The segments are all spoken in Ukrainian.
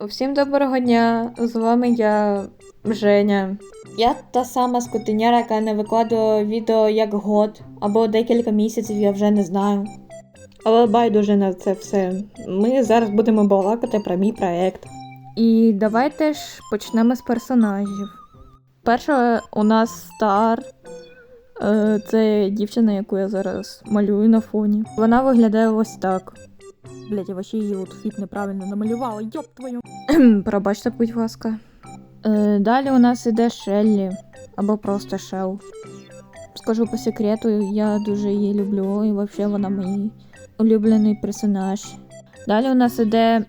Усім доброго дня! З вами я Женя. Я та сама скотиняра, яка не викладує відео як год або декілька місяців, я вже не знаю. Але байдуже на це все. Ми зараз будемо балакати про мій проект. І давайте ж почнемо з персонажів. Перша у нас Стар. Е, Це дівчина, яку я зараз малюю на фоні. Вона виглядає ось так. Блять, я вообще її outfit неправильно намалювала, йоп твою. Пробачте, будь ласка. Е, далі у нас іде Шеллі, або просто Шел. Скажу по секрету, я дуже її люблю, і взагалі вона мій улюблений персонаж. Далі у нас іде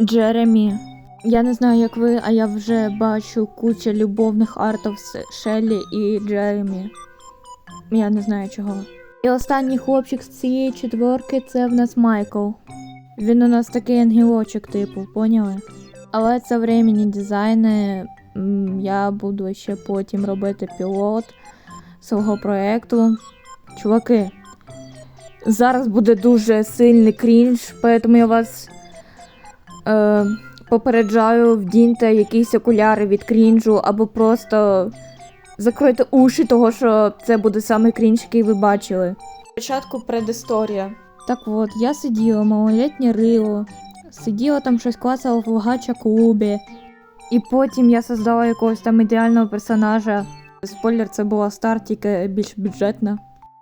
Джеремі. Я не знаю, як ви, а я вже бачу кучу любовних артів з Шеллі і Джеремі. Я не знаю чого. І останній хлопчик з цієї четверки це в нас Майкл. Він у нас такий ангелочок, типу, поняли? Але це временні дизайни. Я буду ще потім робити пілот свого проєкту. Чуваки, зараз буде дуже сильний крінж, тому я вас е, попереджаю, вдіньте якісь окуляри від крінжу, або просто закройте уші, того що це буде саме крінж, який ви бачили. Спочатку предісторія. Так от, я сиділа, малолітнє рило, сиділа там щось клацала в гача клубі. І потім я создала якогось там ідеального персонажа. Спойлер, це була стар, тільки більш бюджетна.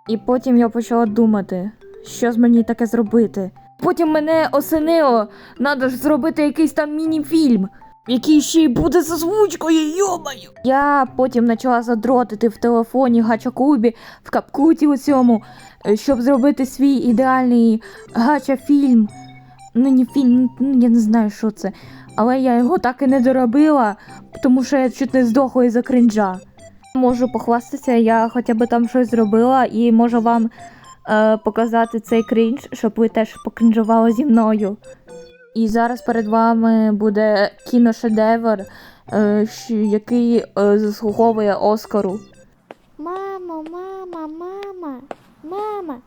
І потім я почала думати, що з мені таке зробити. Потім мене осенило, треба ж зробити якийсь там міні-фільм, який ще й буде з озвучкою, йомаю. Я потім почала задротити в телефоні гача-клубі, в капкуті у цьому, е, щоб зробити свій ідеальний гача-фільм. Ну, не фільм, ну я не знаю, що це. Але я його так і не доробила, тому що я чуть не здохла із-за кринжа. Можу похвастатися, я хоча б там щось зробила і можу вам е, показати цей крінж, щоб ви теж покринжували зі мною. І зараз перед вами буде кіношедевр, е, який е, заслуговує Оскару. Мамо, мама, мама, мама,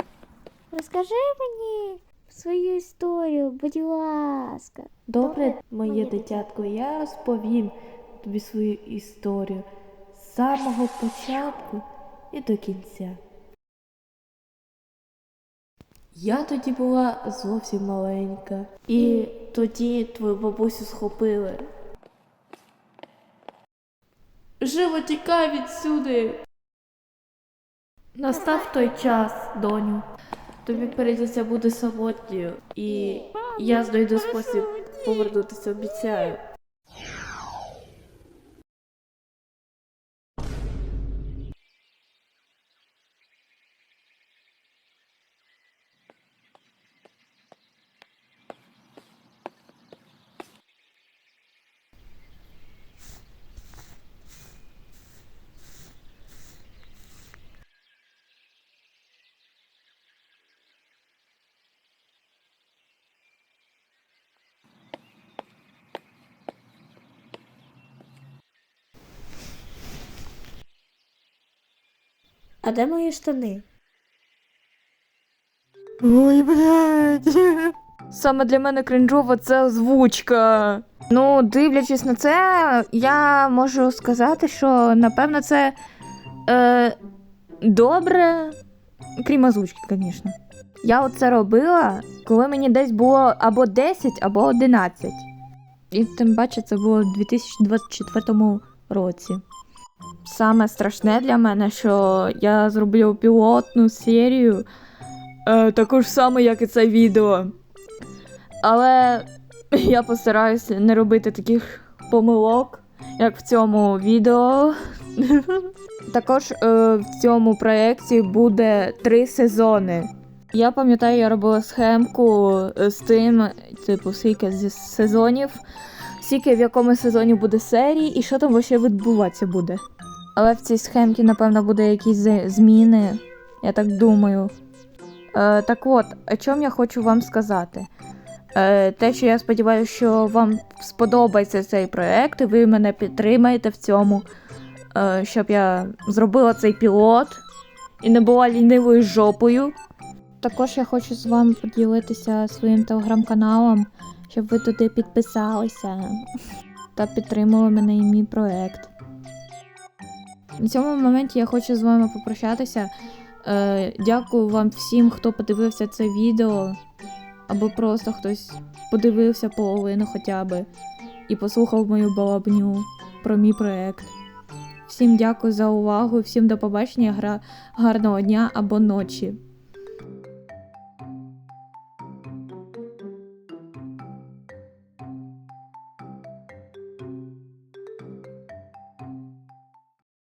розкажи мені свою історію, будь ласка. Добре, моє дитятко, я розповім тобі свою історію з самого початку і до кінця. Я тоді була зовсім маленька, і тоді твою бабусю схопили. Живо тікай відсюди. Настав той час, доню. Тобі прийдеться бути самотньою, і я знайду спосіб повернутися, обіцяю. А де мої штани? Ой, блядь. Саме для мене кринжова це озвучка. Ну, дивлячись на це, я можу сказати, що напевно це е, добре, крім озвучки, звісно. Я оце робила, коли мені десь було або 10, або 11. І тим паче це було в 2024 році. Саме страшне для мене, що я зроблю пілотну серію, е, таку ж саме, як і це відео. Але я постараюся не робити таких помилок, як в цьому відео. Також е, в цьому проєкті буде три сезони. Я пам'ятаю, я робила схемку е, з тим, типу, скільки з сезонів, скільки в якому сезоні буде серії і що там вообще відбуватися буде. Але в цій схемці, напевно, буде якісь зміни, я так думаю. Е, так от, о чому я хочу вам сказати. Е, те, що я сподіваюся, що вам сподобається цей проект, і ви мене підтримаєте в цьому. е, щоб я зробила цей пілот і не була лінивою жопою. Також я хочу з вами поділитися своїм телеграм-каналом, щоб ви туди підписалися та підтримали мене і мій проект. На цьому моменті я хочу з вами попрощатися. Е, дякую вам всім, хто подивився це відео, або просто хтось подивився половину хоча б і послухав мою балабню про мій проект. Всім дякую за увагу, всім до побачення, гарного дня або ночі.